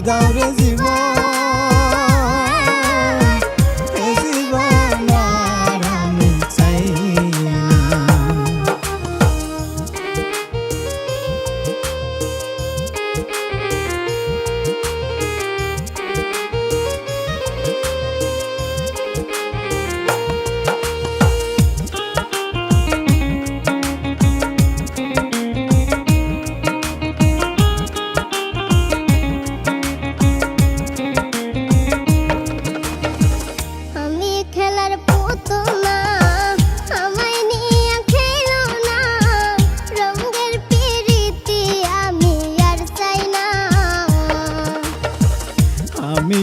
দাও রে জীবন।